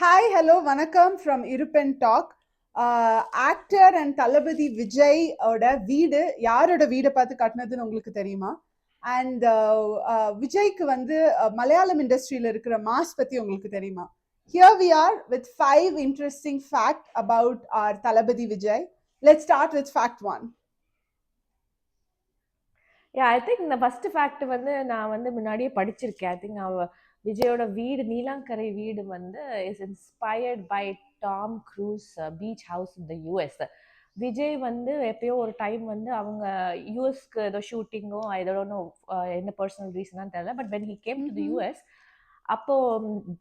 Hi hello வணக்கம் from இருப்பென் talk actor and Thalapathy Vijay ஓட வீடு யாரோட வீடை பார்த்து கட்டினதுன்னு உங்களுக்கு தெரியுமா? அண்ட் uh, uh, விஜய்க்கு வந்து uh, மலையாளம் இண்டஸ்ட்ரியில் இருக்கிற மாஸ் பற்றி உங்களுக்கு தெரியுமா? Here we are with five interesting fact about our Thalapathy Vijay. Let start with fact one yeah I think இந்த ஃபர்ஸ்ட் ஃபேக்ட் வந்து நான் வந்து முன்னாடியே படிச்சிருக்கேன். ஐ திங்க் அவ விஜயோட வீடு நீலாங்கரை வீடு வந்து is inspired by Tom Cruise beach house இந்த யூஎஸ் விஜய் வந்து எப்பயோ ஒரு டைம் வந்து அவங்க யூஎஸ்க்கு ஏதோ ஷூட்டிங்கோ ஏதோ ஒன்றும் என்ன பர்சனல் ரீசனான்னு தெரியல but when he came to the. US அப்போ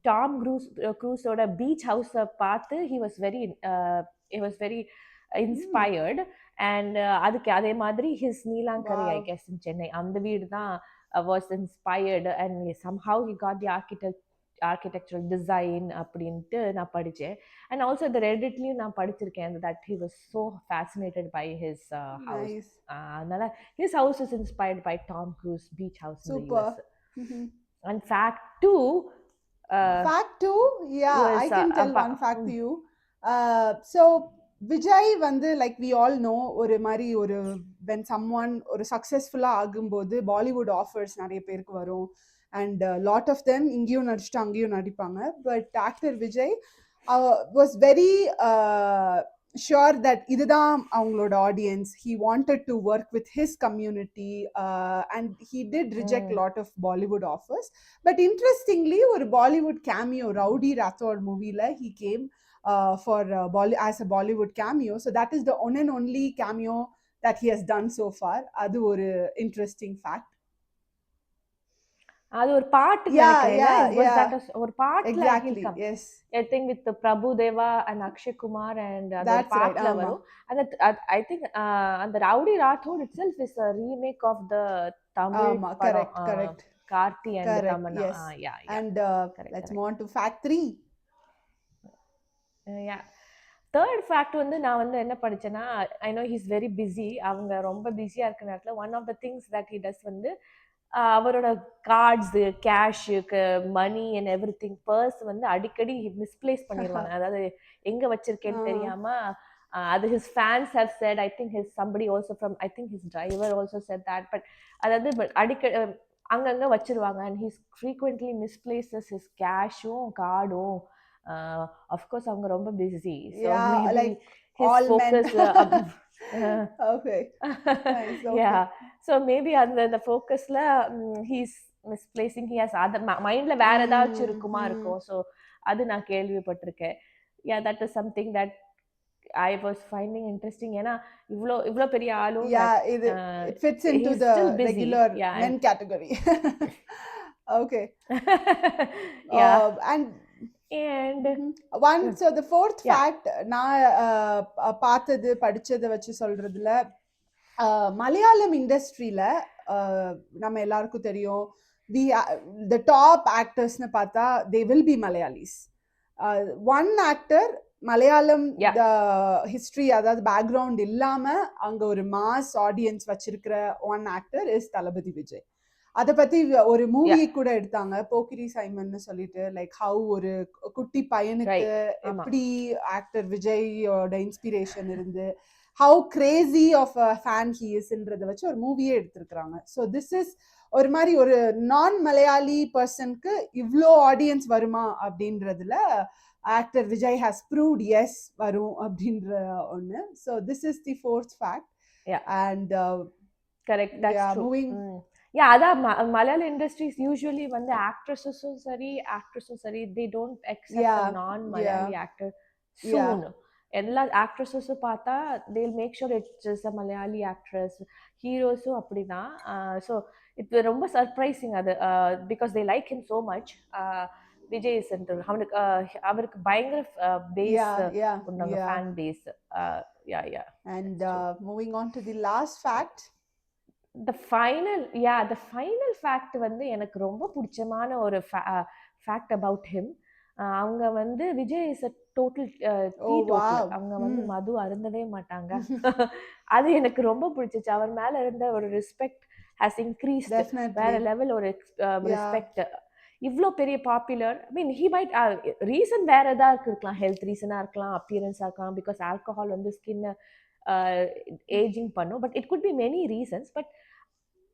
டாம் க்ரூஸ் க்ரூஸோட பீச் ஹவுஸை பார்த்து he was very he was very inspired and அதுக்கு அதே மாதிரி his Neelankarai I. Guess in Chennai அந்த வீடு தான் was inspired and somehow he got the architect architectural design அப்படின்ட்டு நான் படித்தேன். அண்ட் ஆல்சோ இந்த ரெடிட்லையும் நான் படிச்சிருக்கேன் that he was so fascinated by his house nice அதனால his house is inspired by Tom Cruise beach house Super. And fact two fact two yeah was, i can uh, tell apa- one Vijay வந்து like we all know ஒரு மாதிரி ஒரு when some one ஒரு சக்ஸஸ்ஃபுல்லாக ஆகும்போது Bollywood offers நிறைய பேருக்கு வரும். அண்ட் லாட் ஆஃப் தெம் இங்கேயும் நடிச்சுட்டு அங்கேயும் நடிப்பாங்க. But actor Vijay was very sure that இதுதான் அவங்களோட audience he wanted to work with his community and he did reject. Lot of Bollywood offers but interestingly ஒரு பாலிவுட் கேமியோ ரவுடி ராத்தோட் மூவில he came for as a Bollywood cameo so that is the one and only cameo that he has done so far அது ஒரு interesting fact அது ஒரு பாட்டு Yeah, நினைக்கிறேன் yeah, இல்ல? Was yeah. that a- ஒரு பாட்டுல எக்ஸாக்ட்லி இருக்கும் yes I think with Prabhu Deva and Akshay Kumar and அது ஒரு That's right, பாட்டுல ஆமா. வரும் அந்த ஐ திங்க் அந்த Rowdy Rathore itself is a remake of the Tamil ஆமா படம் correct correct Karthi and Correct, Tamannaah yes. Yeah and correct, let's correct. Move on to fact three yeah third fact வந்து நான் வந்து என்ன படிச்சேன்னா I know he's very busy அவங்க ரொம்ப பிஸியாக இருக்க நேரத்தில் one of the things that he does வந்து அவரோட கார்ட்ஸு கேஷுக்கு money and everything purse வந்து அடிக்கடி மிஸ்பிளேஸ் பண்ணிடுவாங்க அதாவது எங்கே வச்சிருக்கேன்னு ஆ. தெரியாம ஆஹ் அது his fans have said I think his somebody also from I think his driver also said that but அதாவது அடிக்கடி அங்கங்கே வச்சிருவாங்க and he's frequently misplaces his கேஷும் கார்டும் அஃப்கோர்ஸ் அவங்க ரொம்ப busy so maybe okay. Yeah அந்த அந்த ஃபோக்கஸ்ல he's misplacing he has other மைண்ட்ல வேற ஏதாச்சும் Mm, இருக்குமா mm. இருக்கும் ஸோ அது நான் கேள்விப்பட்டிருக்கேன் yeah that is something that I was finding interesting ஏன்னா இவ்வளோ இவ்வளோ பெரிய ஆளும் Yeah, it, uh, it fits into he's the still busy. regular Yeah, men category. okay. Yeah Uh, and and One, so the fourth Yeah. fact நான் பார்த்தது படிச்சதை வச்சு சொல்றதுல மலையாளம் இண்டஸ்ட்ரியில நம்ம எல்லாருக்கும் தெரியும் வி த டாப் ஆக்டர்ஸ்னு பார்த்தா they will be Malayalis one actor Malayalam. History அதாவது பேக்ரவுண்ட் இல்லாம அங்க ஒரு மாஸ் ஆடியன்ஸ் வச்சிருக்கிற one actor is Thalapathy Vijay அத பத்தி ஒரு மூவி கூட எடுத்தாங்க. போக்கிரி சைமன்னு சொல்லிட்டு லைக் ஹவு ஒரு குட்டி பையனுக்கு. எப்படி ஆக்டர் விஜயோட இன்ஸ்பிரேஷன் இருந்து how crazy of fan he இஸ்ன்றத வச்சு ஒரு மூவியே எடுத்திருக்கிறாங்க. ஸோ திஸ் இஸ் ஒரு மாதிரி ஒரு நான் மலையாளி பர்சனுக்கு இவ்வளோ ஆடியன்ஸ் வருமா அப்படின்றதுல actor Vijay has proved as வரும் அப்படின்ற ஒன்று so this is the fourth fact. And correct moving yeah அதான் மலையாள இண்டஸ்ட்ரீஸ் யூஸ்வலி வந்து ஆக்ட்ரஸஸும் சரி ஆக்ட்ரஸும் சரி தே டோன்ட் அக்செப்ட் நான் மலையாளி ஆக்டர். சூன் எல்லா ஆக்ட்ரஸஸும் பார்த்தா they'll make sure it's a Malayali actress ஹீரோஸும் அப்படிதான். ஸோ இது ரொம்ப சர்ப்ரைசிங் அது. Because they like him so much Vijay centre அவனுக்கு அவருக்கு பயங்கர base. Fan base yeah yeah uh, moving on to the last fact. The final yeah the final fact வந்து எனக்கு ரொம்ப பிடிச்சமான ஒரு ஃபேக்ட் அபவுட் ஹிம் அவங்க வந்து விஜய் இஸ் அ டோட்டல். அவங்க வந்து Mm. மது அருந்தவே மாட்டாங்க. அது எனக்கு ரொம்ப பிடிச்சிச்சு. அவர் மேல இருந்த ஒரு ரெஸ்பெக்ட் ஹாஸ் இன்க்ரீஸ் வேற. லெவல் ஒரு. ரெஸ்பெக்ட் இவ்ளோ பெரிய popular I mean he might reason வேற ஏதாவது இருக்கலாம். ஹெல்த் ரீசனா இருக்கலாம். அப்பியரன்ஸா இருக்கலாம். பிகாஸ் ஆல்கஹால் வந்து ஸ்கின்னை ஏஜிங் பண்ணும் but it could be many reasons but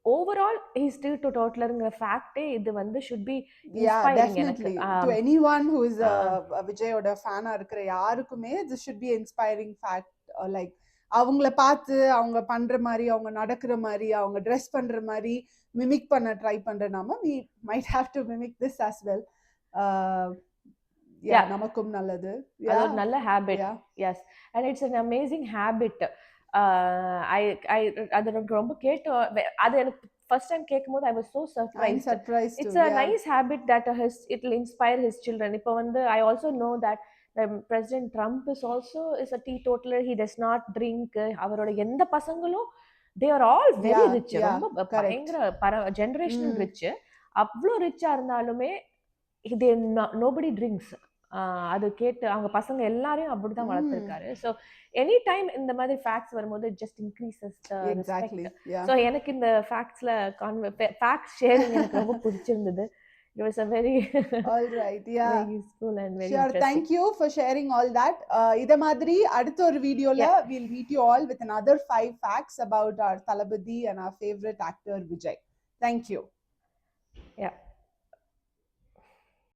overall he still to டோட்டலருங்கிற ஃபேக்டே இது வந்து ஷுட் பி yeah இன்ஸ்பைரிங் எனக்கு definitely to anyone who is Ah. a விஜயோட ஃபேனா இருக்கிற யாருக்குமே this should be inspiring fact uh, like அவங்கள பார்த்து அவங்க பண்ற மாதிரி அவங்க நடக்கிற மாதிரி அவங்க ட்ரெஸ் பண்ற மாதிரி மிமிக் பண்ண ட்ரை பண்ற நாம we might have to mimic this as well uh, yeah Yeah. நமக்கும் நல்லது அது ஒரு நல்ல habit yes and it's an amazing habit I I அது எனக்கு ரொம்ப கேட்டு அது எனக்கு ஃபர்ஸ்ட் டைம் கேட்கும்போது I was so surprise surprised it's too a yeah nice habit that uh, his it will inspire his children இப்போ வந்து i also know that um, president trump is also is a teetotaler he does not drink uh, அவரோட எந்த பசங்களும் they are all very Yeah, rich yeah, ரொம்ப. பயங்கர பர generational Mm. Rich அவ்வளோ ரிச்சா இருந்தாலுமே nobody drinks ஆஹ் அது கேட்டு அவங்க பசங்க எல்லாரையும் அப்படிதான் Mm. வளர்த்துருக்காரு ஸோ எனி டைம் இந்த மாதிரி ஃபேக்ட்ஸ் வரும்போது ஜஸ்ட் இன்க்ரீசஸ் ஸோ எனக்கு இந்த ஃபேக்ட்ஸ்ல கான்வெ ஃபேக்ட்ஸ் ஷேரிங் எனக்கு ரொம்ப பிடிச்சிருந்தது it was a very all right yeah very useful and very Sure, thank you for sharing all that. Uh, இத மாதிரி அடுத்த ஒரு வீடியோல we'll meet you all with another five facts about our Talabadi and our favorite actor Vijay. Thank you. Yeah.